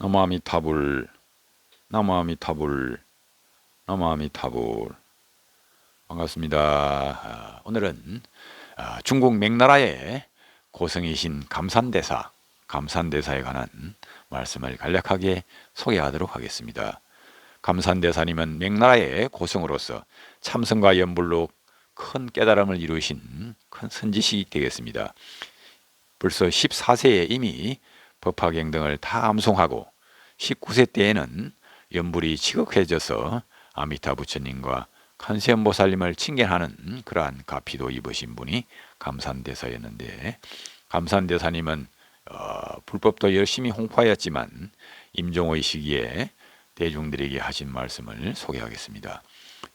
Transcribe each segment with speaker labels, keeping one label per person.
Speaker 1: 나무아미타불 나무아미타불 나무아미타불 반갑습니다. 아, 오늘은 아, 중국 명나라의 고성이신 감산대사 감산대사에 관한 말씀을 간략하게 소개하도록 하겠습니다. 감산대사님은 명나라의 고성으로서 참선과 연불로 큰 깨달음을 이루신 큰 선지식이 되겠습니다. 벌써 14세에 이미 법화경 등을 다 암송하고 19세 때에는 연불이 지극해져서 아미타 부처님과 관세음보살님을 칭견하는 그러한 가피도 입으신 분이 감산대사였는데 감산대사님은 어, 불법도 열심히 홍파하였지만 임종의 시기에 대중들에게 하신 말씀을 소개하겠습니다.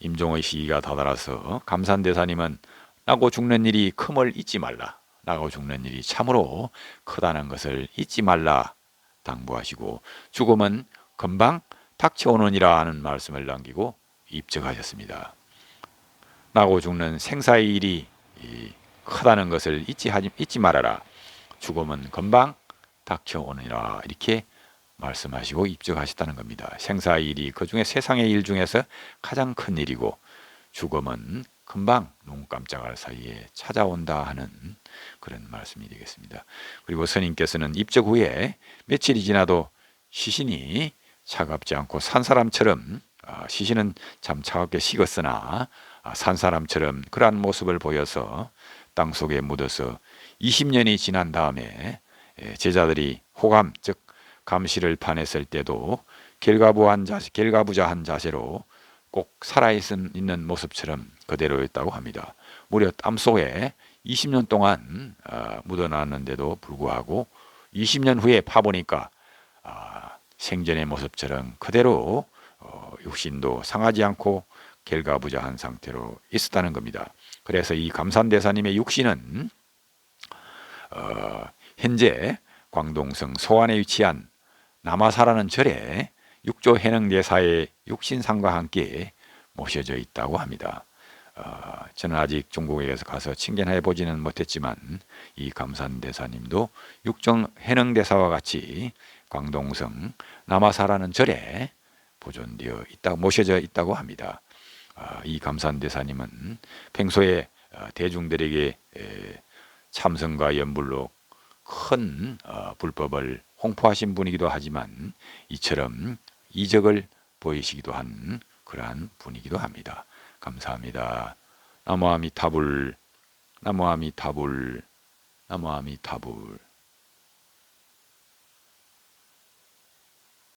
Speaker 1: 임종의 시기가 다다라서 감산대사님은 나고 죽는 일이 큼을 잊지 말라. 나고 죽는 일이 참으로 크다는 것을 잊지 말라 당부하시고 죽음은 금방 닥쳐오느니라 하는 말씀을 남기고 입적하셨습니다. 나고 죽는 생사의 일이 크다는 것을 잊지 하지 잊지 말아라. 죽음은 금방 닥쳐오느니라 이렇게 말씀하시고 입적하셨다는 겁니다. 생사의 일이 그 중에 세상의 일 중에서 가장 큰 일이고 죽음은 금방 눈 깜짝할 사이에 찾아온다 하는 그런 말씀이 되겠습니다. 그리고 스님께서는 입적 후에 며칠이 지나도 시신이 차갑지 않고 산 사람처럼 아, 시신은 참 차갑게 식었으나 아, 산 사람처럼 그러한 모습을 보여서 땅 속에 묻어서 20년이 지난 다음에 예, 제자들이 호감 즉 감시를 파냈을 때도 결가부한 자세, 결가부자한 자세로 꼭 살아 있는 모습처럼 그대로였다고 합니다. 무려 땀 속에 20년 동안 어, 묻어놨는데도 불구하고 20년 후에 파보니까 아, 생전의 모습처럼 그대로 어, 육신도 상하지 않고 결가부자한 상태로 있었다는 겁니다. 그래서 이 감산 대사님의 육신은 어, 현재 광동성 소안에 위치한 남아사라는 절에 육조 해능 대사의 육신상과 함께 모셔져 있다고 합니다. 어, 저는 아직 중국에서 가서 칭견해 보지는 못했지만 이 감산 대사님도 육정 해능 대사와 같이 광동성 남아사라는 절에 보존되어 있다 모셔져 있다고 합니다. 어, 이 감산 대사님은 평소에 어, 대중들에게 에, 참선과 연불로 큰 어, 불법을 홍보하신 분이기도 하지만 이처럼 이적을 보이시기도 한 그러한 분이기도 합니다. 감사합니다. 나무아미타불 나무아미타불 나무아미타불